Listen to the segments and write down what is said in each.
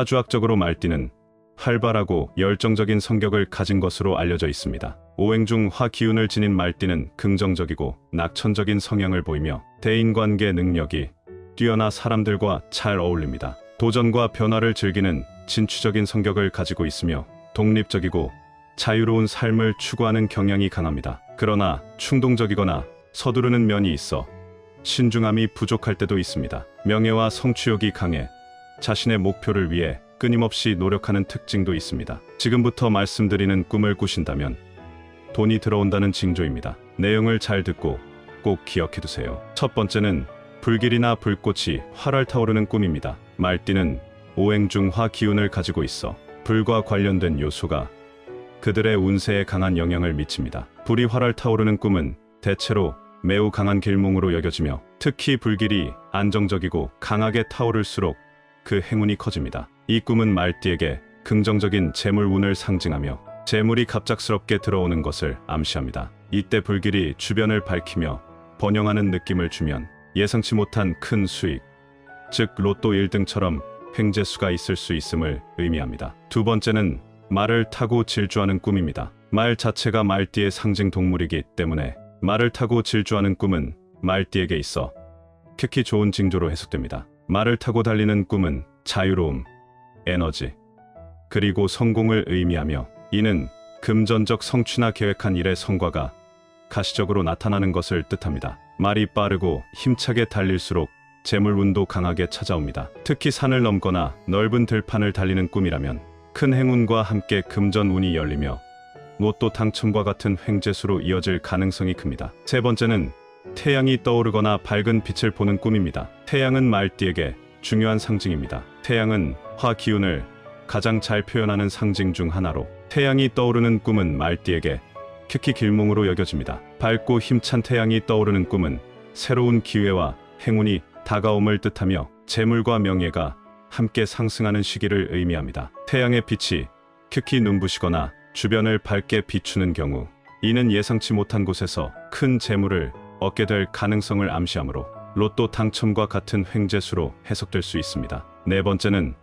사주학적으로 말띠는 활발하고 열정적인 성격을 가진 것으로 알려져 있습니다. 오행 중 화 기운을 지닌 말띠는 긍정적이고 낙천적인 성향을 보이며 대인관계 능력이 뛰어나 사람들과 잘 어울립니다. 도전과 변화를 즐기는 진취적인 성격을 가지고 있으며 독립적이고 자유로운 삶을 추구하는 경향이 강합니다. 그러나 충동적이거나 서두르는 면이 있어 신중함이 부족할 때도 있습니다. 명예와 성취욕이 강해 자신의 목표를 위해 끊임없이 노력하는 특징도 있습니다. 지금부터 말씀드리는 꿈을 꾸신다면 돈이 들어온다는 징조입니다. 내용을 잘 듣고 꼭 기억해 두세요. 첫 번째는 불길이나 불꽃이 활활 타오르는 꿈입니다. 말띠는 오행중화 기운을 가지고 있어 불과 관련된 요소가 그들의 운세에 강한 영향을 미칩니다. 불이 활활 타오르는 꿈은 대체로 매우 강한 길몽으로 여겨지며 특히 불길이 안정적이고 강하게 타오를수록 그 행운이 커집니다. 이 꿈은 말띠에게 긍정적인 재물 운을 상징하며 재물이 갑작스럽게 들어오는 것을 암시합니다. 이때 불길이 주변을 밝히며 번영하는 느낌을 주면 예상치 못한 큰 수익, 즉 로또 1등처럼 횡재수가 있을 수 있음을 의미합니다. 두 번째는 말을 타고 질주하는 꿈입니다. 말 자체가 말띠의 상징 동물이기 때문에 말을 타고 질주하는 꿈은 말띠에게 있어 특히 좋은 징조로 해석됩니다. 말을 타고 달리는 꿈은 자유로움, 에너지, 그리고 성공을 의미하며 이는 금전적 성취나 계획한 일의 성과가 가시적으로 나타나는 것을 뜻합니다. 말이 빠르고 힘차게 달릴수록 재물운도 강하게 찾아옵니다. 특히 산을 넘거나 넓은 들판을 달리는 꿈이라면 큰 행운과 함께 금전운이 열리며 로또 당첨과 같은 횡재수로 이어질 가능성이 큽니다. 세 번째는 태양이 떠오르거나 밝은 빛을 보는 꿈입니다. 태양은 말띠에게 중요한 상징입니다. 태양은 화 기운을 가장 잘 표현하는 상징 중 하나로 태양이 떠오르는 꿈은 말띠에게 특히 길몽으로 여겨집니다. 밝고 힘찬 태양이 떠오르는 꿈은 새로운 기회와 행운이 다가옴을 뜻하며 재물과 명예가 함께 상승하는 시기를 의미합니다. 태양의 빛이 특히 눈부시거나 주변을 밝게 비추는 경우 이는 예상치 못한 곳에서 큰 재물을 얻게 될 가능성을 암시하므로 로또 당첨과 같은 횡재수로 해석될 수 있습니다. 네 번째는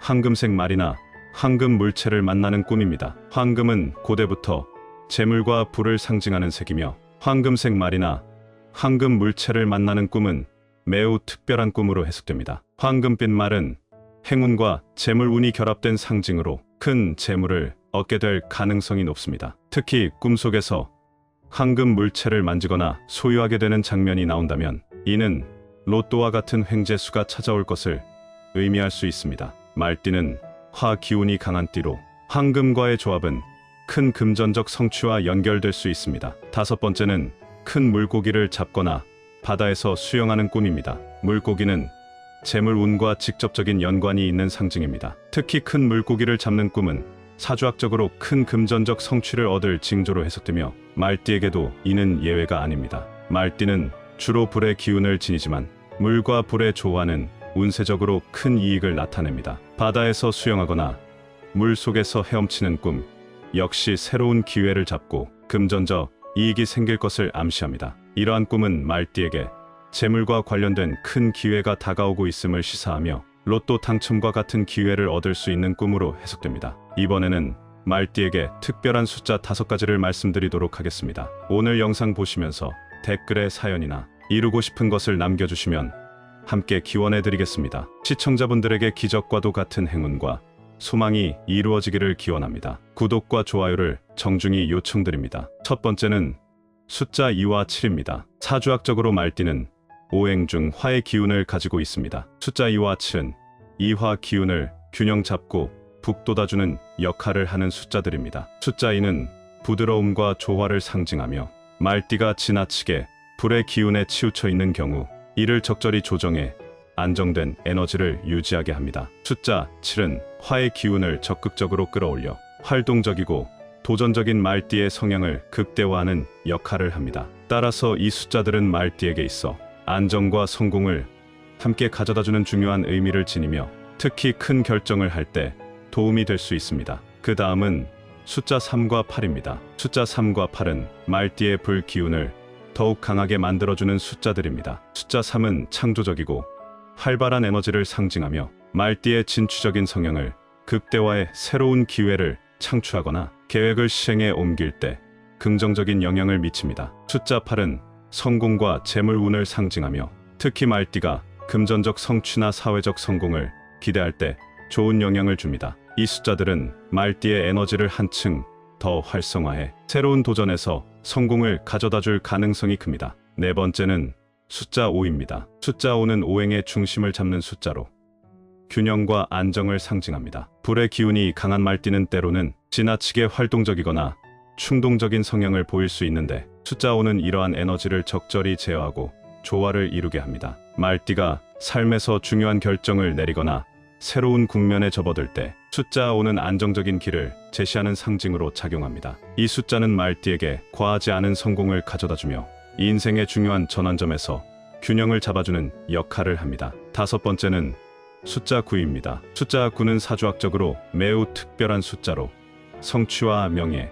황금색 말이나 황금 물체를 만나는 꿈입니다. 황금은 고대부터 재물과 불을 상징하는 색이며 황금색 말이나 황금 물체를 만나는 꿈은 매우 특별한 꿈으로 해석됩니다. 황금빛 말은 행운과 재물운이 결합된 상징으로 큰 재물을 얻게 될 가능성이 높습니다. 특히 꿈속에서 황금 물체를 만지거나 소유하게 되는 장면이 나온다면 이는 로또와 같은 횡재수가 찾아올 것을 의미할 수 있습니다. 말띠는 화 기운이 강한 띠로 황금과의 조합은 큰 금전적 성취와 연결될 수 있습니다. 다섯 번째는 큰 물고기를 잡거나 바다에서 수영하는 꿈입니다. 물고기는 재물운과 직접적인 연관이 있는 상징입니다. 특히 큰 물고기를 잡는 꿈은 사주학적으로 큰 금전적 성취를 얻을 징조로 해석되며 말띠에게도 이는 예외가 아닙니다. 말띠는 주로 불의 기운을 지니지만 물과 불의 조화는 운세적으로 큰 이익을 나타냅니다. 바다에서 수영하거나 물 속에서 헤엄치는 꿈 역시 새로운 기회를 잡고 금전적 이익이 생길 것을 암시합니다. 이러한 꿈은 말띠에게 재물과 관련된 큰 기회가 다가오고 있음을 시사하며 로또 당첨과 같은 기회를 얻을 수 있는 꿈으로 해석됩니다. 이번에는 말띠에게 특별한 숫자 다섯 가지를 말씀드리도록 하겠습니다. 오늘 영상 보시면서 댓글에 사연이나 이루고 싶은 것을 남겨주시면 함께 기원해 드리겠습니다. 시청자분들에게 기적과도 같은 행운과 소망이 이루어지기를 기원합니다. 구독과 좋아요를 정중히 요청드립니다. 첫 번째는 숫자 2와 7입니다. 사주학적으로 말띠는 오행 중 화의 기운을 가지고 있습니다. 숫자 2와 7은 이화 기운을 균형 잡고 북돋아주는 역할을 하는 숫자들입니다. 숫자 2는 부드러움과 조화를 상징하며 말띠가 지나치게 불의 기운에 치우쳐 있는 경우 이를 적절히 조정해 안정된 에너지를 유지하게 합니다. 숫자 7은 화의 기운을 적극적으로 끌어올려 활동적이고 도전적인 말띠의 성향을 극대화하는 역할을 합니다. 따라서 이 숫자들은 말띠에게 있어 안정과 성공을 함께 가져다주는 중요한 의미를 지니며 특히 큰 결정을 할 때 도움이 될 수 있습니다. 그 다음은 숫자 3과 8입니다. 숫자 3과 8은 말띠의 불 기운을 더욱 강하게 만들어주는 숫자들입니다. 숫자 3은 창조적이고 활발한 에너지를 상징하며 말띠의 진취적인 성향을 극대화해 새로운 기회를 창출하거나 계획을 실행에 옮길 때 긍정적인 영향을 미칩니다. 숫자 8은 성공과 재물 운을 상징하며 특히 말띠가 금전적 성취나 사회적 성공을 기대할 때 좋은 영향을 줍니다. 이 숫자들은 말띠의 에너지를 한층 더 활성화해 새로운 도전에서 성공을 가져다 줄 가능성이 큽니다. 네 번째는 숫자 5입니다. 숫자 5는 오행의 중심을 잡는 숫자로 균형과 안정을 상징합니다. 불의 기운이 강한 말띠는 때로는 지나치게 활동적이거나 충동적인 성향을 보일 수 있는데 숫자 5는 이러한 에너지를 적절히 제어하고 조화를 이루게 합니다. 말띠가 삶에서 중요한 결정을 내리거나 새로운 국면에 접어들 때 숫자 5는 안정적인 길을 제시하는 상징으로 작용합니다. 이 숫자는 말띠에게 과하지 않은 성공을 가져다주며 인생의 중요한 전환점에서 균형을 잡아주는 역할을 합니다. 다섯 번째는 숫자 9입니다. 숫자 9는 사주학적으로 매우 특별한 숫자로 성취와 명예,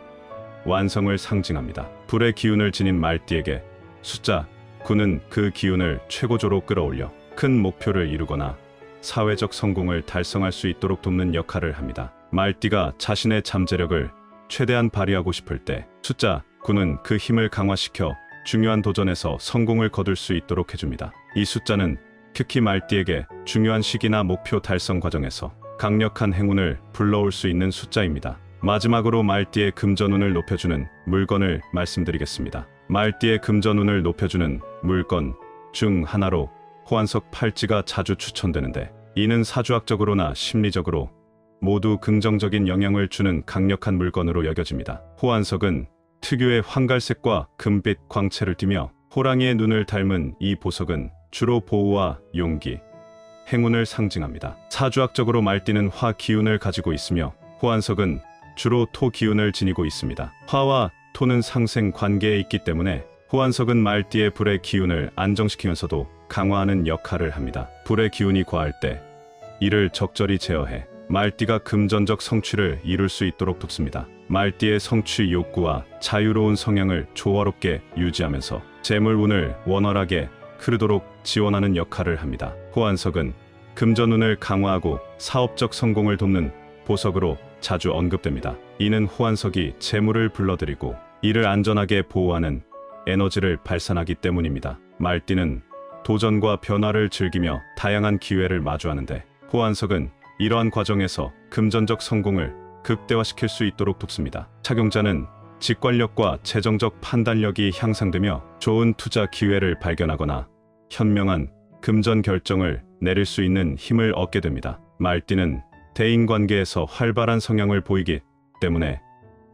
완성을 상징합니다. 불의 기운을 지닌 말띠에게 숫자 9는 그 기운을 최고조로 끌어올려 큰 목표를 이루거나 사회적 성공을 달성할 수 있도록 돕는 역할을 합니다. 말띠가 자신의 잠재력을 최대한 발휘하고 싶을 때 숫자 9는 그 힘을 강화시켜 중요한 도전에서 성공을 거둘 수 있도록 해줍니다. 이 숫자는 특히 말띠에게 중요한 시기나 목표 달성 과정에서 강력한 행운을 불러올 수 있는 숫자입니다. 마지막으로 말띠의 금전운을 높여주는 물건을 말씀드리겠습니다. 말띠의 금전운을 높여주는 물건 중 하나로 호환석 팔찌가 자주 추천되는데 이는 사주학적으로나 심리적으로 모두 긍정적인 영향을 주는 강력한 물건으로 여겨집니다. 호환석은 특유의 황갈색과 금빛 광채를 띠며 호랑이의 눈을 닮은 이 보석은 주로 보호와 용기, 행운을 상징합니다. 사주학적으로 말띠는 화 기운을 가지고 있으며 호환석은 주로 토 기운을 지니고 있습니다. 화와 토는 상생 관계에 있기 때문에 호환석은 말띠의 불의 기운을 안정시키면서도 강화하는 역할을 합니다. 불의 기운이 과할 때 이를 적절히 제어해 말띠가 금전적 성취를 이룰 수 있도록 돕습니다. 말띠의 성취 욕구와 자유로운 성향을 조화롭게 유지하면서 재물운을 원활하게 흐르도록 지원하는 역할을 합니다. 호환석은 금전운을 강화하고 사업적 성공을 돕는 보석으로 자주 언급됩니다. 이는 호환석이 재물을 불러들이고 이를 안전하게 보호하는 에너지를 발산하기 때문입니다. 말띠는 도전과 변화를 즐기며 다양한 기회를 마주하는데 호환석은 이러한 과정에서 금전적 성공을 극대화시킬 수 있도록 돕습니다. 착용자는 직관력과 재정적 판단력이 향상되며 좋은 투자 기회를 발견하거나 현명한 금전 결정을 내릴 수 있는 힘을 얻게 됩니다. 말띠는 대인 관계에서 활발한 성향을 보이기 때문에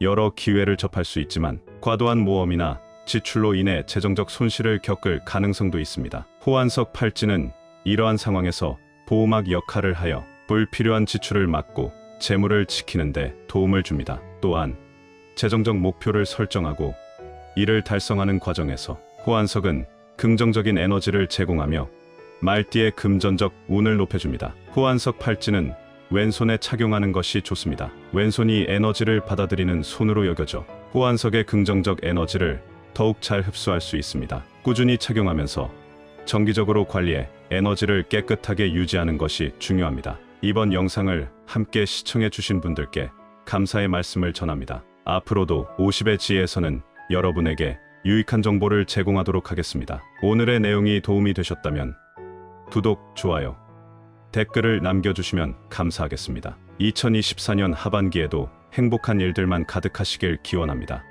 여러 기회를 접할 수 있지만 과도한 모험이나 지출로 인해 재정적 손실을 겪을 가능성도 있습니다. 호환석 팔찌는 이러한 상황에서 보호막 역할을 하여 불필요한 지출을 막고 재물을 지키는데 도움을 줍니다. 또한 재정적 목표를 설정하고 이를 달성하는 과정에서 호환석은 긍정적인 에너지를 제공하며 말띠의 금전적 운을 높여줍니다. 호환석 팔찌는 왼손에 착용하는 것이 좋습니다. 왼손이 에너지를 받아들이는 손으로 여겨져 호환석의 긍정적 에너지를 더욱 잘 흡수할 수 있습니다. 꾸준히 착용하면서 정기적으로 관리해 에너지를 깨끗하게 유지하는 것이 중요합니다. 이번 영상을 함께 시청해 주신 분들께 감사의 말씀을 전합니다. 앞으로도 50의 지혜에서는 여러분에게 유익한 정보를 제공하도록 하겠습니다. 오늘의 내용이 도움이 되셨다면 구독, 좋아요, 댓글을 남겨주시면 감사하겠습니다. 2024년 하반기에도 행복한 일들만 가득하시길 기원합니다.